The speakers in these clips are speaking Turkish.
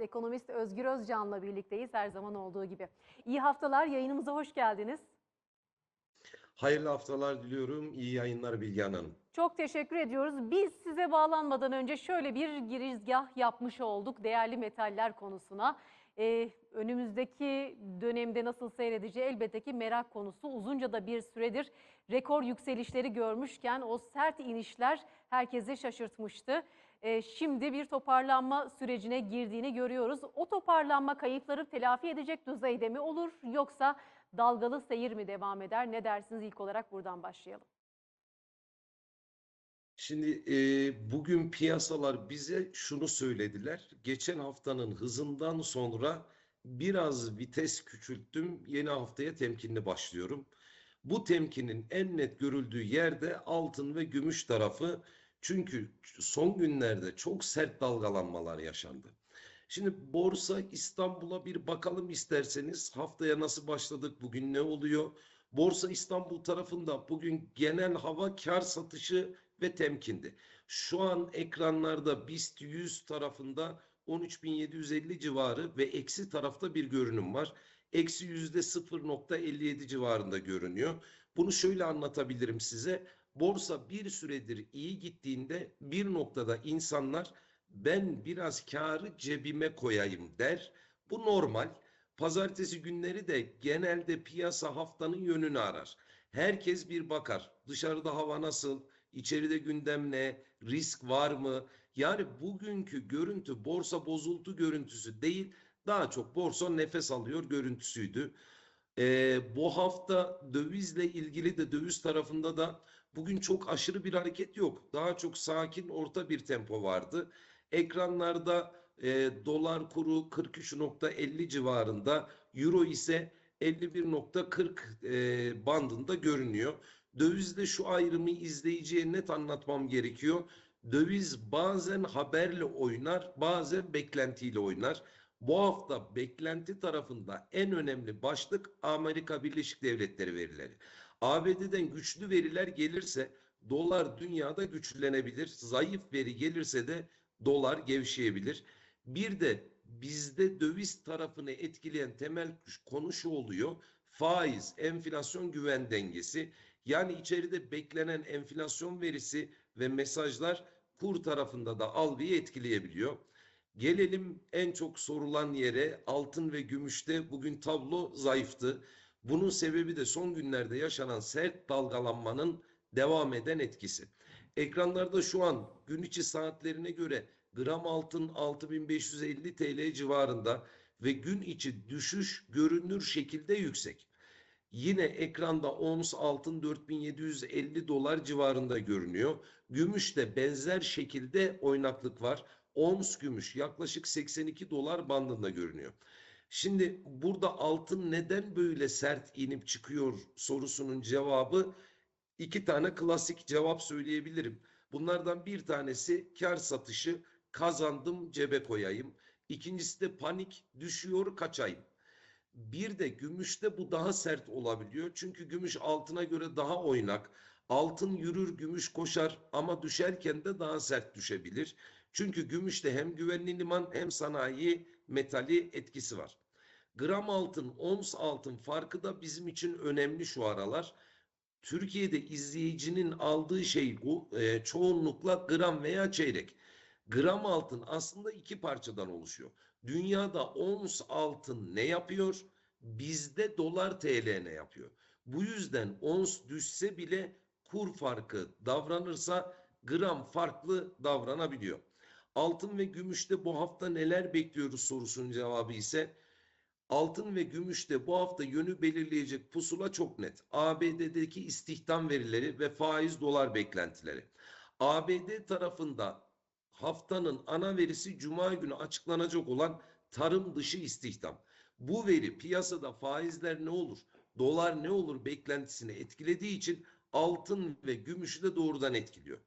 Ajansı ekonomist Özgür Özcan'la birlikteyiz her zaman olduğu gibi. İyi haftalar, yayınımıza hoş geldiniz. Hayırlı haftalar diliyorum. İyi yayınlar Bilgehan Hanım. Çok teşekkür ediyoruz. Biz size bağlanmadan önce şöyle bir girizgah yapmış olduk değerli metaller konusuna. Ee, önümüzdeki dönemde nasıl seyredeceği elbette ki merak konusu. Uzunca da bir süredir rekor yükselişleri görmüşken o sert inişler herkesi şaşırtmıştı. Ee, şimdi bir toparlanma sürecine girdiğini görüyoruz. O toparlanma kayıpları telafi edecek düzeyde mi olur yoksa dalgalı seyir mi devam eder? Ne dersiniz ilk olarak buradan başlayalım. Şimdi e, bugün piyasalar bize şunu söylediler. Geçen haftanın hızından sonra biraz vites küçülttüm. Yeni haftaya temkinli başlıyorum. Bu temkinin en net görüldüğü yerde altın ve gümüş tarafı. Çünkü son günlerde çok sert dalgalanmalar yaşandı. Şimdi Borsa İstanbul'a bir bakalım isterseniz. Haftaya nasıl başladık? Bugün ne oluyor? Borsa İstanbul tarafında bugün genel hava kar satışı ve temkindi. Şu an ekranlarda BIST 100 tarafında 13.750 civarı ve eksi tarafta bir görünüm var. Eksi yüzde 0.57 civarında görünüyor. Bunu şöyle anlatabilirim size. Borsa bir süredir iyi gittiğinde bir noktada insanlar ben biraz karı cebime koyayım der. Bu normal. Pazartesi günleri de genelde piyasa haftanın yönünü arar. Herkes bir bakar. Dışarıda hava nasıl? İçeride gündem ne? Risk var mı? Yani bugünkü görüntü borsa bozultu görüntüsü değil. Daha çok borsa nefes alıyor görüntüsüydü. Ee, bu hafta dövizle ilgili de döviz tarafında da bugün çok aşırı bir hareket yok. Daha çok sakin orta bir tempo vardı. Ekranlarda e, dolar kuru 43.50 civarında, euro ise 51.40 e, bandında görünüyor. Dövizde şu ayrımı izleyiciye net anlatmam gerekiyor. Döviz bazen haberle oynar, bazen beklentiyle oynar. Bu hafta beklenti tarafında en önemli başlık Amerika Birleşik Devletleri verileri. ABD'den güçlü veriler gelirse dolar dünyada güçlenebilir. Zayıf veri gelirse de dolar gevşeyebilir. Bir de bizde döviz tarafını etkileyen temel konu şu oluyor. Faiz, enflasyon güven dengesi. Yani içeride beklenen enflasyon verisi ve mesajlar kur tarafında da algıyı etkileyebiliyor. Gelelim en çok sorulan yere altın ve gümüşte bugün tablo zayıftı. Bunun sebebi de son günlerde yaşanan sert dalgalanmanın devam eden etkisi. Ekranlarda şu an gün içi saatlerine göre gram altın 6550 TL civarında ve gün içi düşüş görünür şekilde yüksek. Yine ekranda ons altın 4750 dolar civarında görünüyor. Gümüş de benzer şekilde oynaklık var. Ons gümüş yaklaşık 82 dolar bandında görünüyor. Şimdi burada altın neden böyle sert inip çıkıyor sorusunun cevabı iki tane klasik cevap söyleyebilirim. Bunlardan bir tanesi kar satışı kazandım cebe koyayım. İkincisi de panik düşüyor kaçayım. Bir de gümüşte bu daha sert olabiliyor. Çünkü gümüş altına göre daha oynak. Altın yürür, gümüş koşar ama düşerken de daha sert düşebilir. Çünkü gümüşte hem güvenli liman hem sanayi metali etkisi var. Gram altın, ons altın farkı da bizim için önemli şu aralar. Türkiye'de izleyicinin aldığı şey bu e, çoğunlukla gram veya çeyrek. Gram altın aslında iki parçadan oluşuyor. Dünyada ons altın ne yapıyor? Bizde dolar TL ne yapıyor? Bu yüzden ons düşse bile kur farkı davranırsa gram farklı davranabiliyor. Altın ve gümüşte bu hafta neler bekliyoruz sorusunun cevabı ise altın ve gümüşte bu hafta yönü belirleyecek pusula çok net. ABD'deki istihdam verileri ve faiz dolar beklentileri. ABD tarafında haftanın ana verisi cuma günü açıklanacak olan tarım dışı istihdam. Bu veri piyasada faizler ne olur, dolar ne olur beklentisini etkilediği için altın ve gümüşü de doğrudan etkiliyor.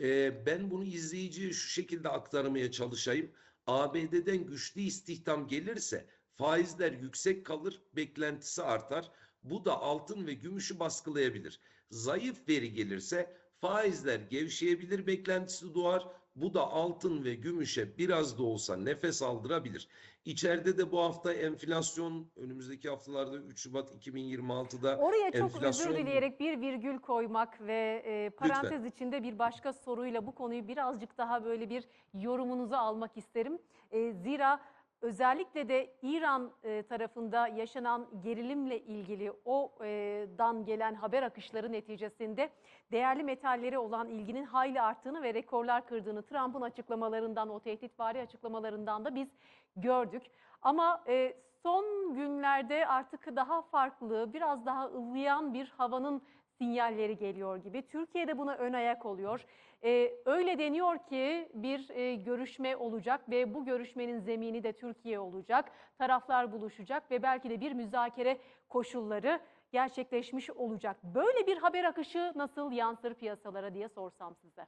Ee, ben bunu izleyiciye şu şekilde aktarmaya çalışayım. ABD'den güçlü istihdam gelirse faizler yüksek kalır, beklentisi artar. Bu da altın ve gümüşü baskılayabilir. Zayıf veri gelirse faizler gevşeyebilir beklentisi doğar. Bu da altın ve gümüşe biraz da olsa nefes aldırabilir. İçeride de bu hafta enflasyon önümüzdeki haftalarda 3 Şubat 2026'da Oraya çok enflasyon özür dileyerek bir virgül koymak ve e, parantez içinde bir başka soruyla bu konuyu birazcık daha böyle bir yorumunuzu almak isterim. E, zira özellikle de İran e, tarafında yaşanan gerilimle ilgili o e, dan gelen haber akışları neticesinde değerli metallere olan ilginin hayli arttığını ve rekorlar kırdığını Trump'ın açıklamalarından, o tehditvari açıklamalarından da biz gördük. Ama e, son günlerde artık daha farklı, biraz daha ılıyan bir havanın sinyalleri geliyor gibi. Türkiye de buna ön ayak oluyor. E, öyle deniyor ki bir e, görüşme olacak ve bu görüşmenin zemini de Türkiye olacak. Taraflar buluşacak ve belki de bir müzakere koşulları gerçekleşmiş olacak. Böyle bir haber akışı nasıl yansır piyasalara diye sorsam size.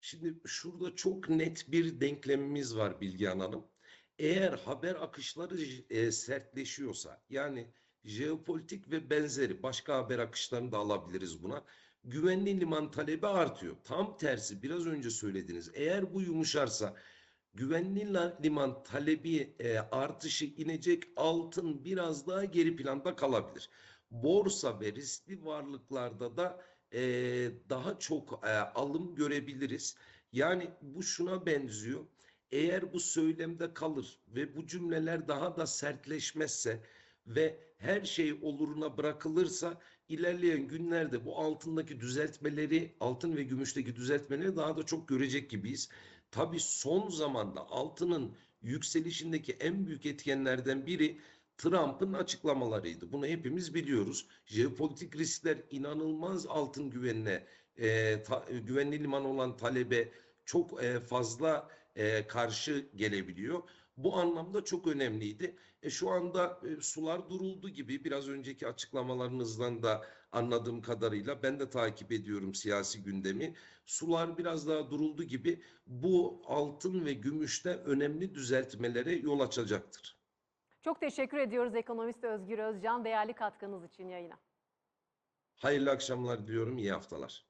Şimdi şurada çok net bir denklemimiz var Bilgehan Hanım. Eğer haber akışları e, sertleşiyorsa yani jeopolitik ve benzeri başka haber akışlarını da alabiliriz buna. Güvenli liman talebi artıyor. Tam tersi biraz önce söylediniz. Eğer bu yumuşarsa güvenli liman talebi e, artışı inecek altın biraz daha geri planda kalabilir. Borsa ve riskli varlıklarda da e, daha çok e, alım görebiliriz. Yani bu şuna benziyor. Eğer bu söylemde kalır ve bu cümleler daha da sertleşmezse ve her şey oluruna bırakılırsa ilerleyen günlerde bu altındaki düzeltmeleri, altın ve gümüşteki düzeltmeleri daha da çok görecek gibiyiz. Tabii son zamanda altının yükselişindeki en büyük etkenlerden biri Trump'ın açıklamalarıydı. Bunu hepimiz biliyoruz. Jeopolitik riskler inanılmaz altın güvenine, e, ta- güvenli liman olan talebe çok e, fazla e, karşı gelebiliyor. Bu anlamda çok önemliydi. E, şu anda e, sular duruldu gibi biraz önceki açıklamalarınızdan da anladığım kadarıyla ben de takip ediyorum siyasi gündemi. Sular biraz daha duruldu gibi bu altın ve gümüşte önemli düzeltmelere yol açacaktır. Çok teşekkür ediyoruz ekonomist Özgür Özcan değerli katkınız için yayına. Hayırlı akşamlar diliyorum, iyi haftalar.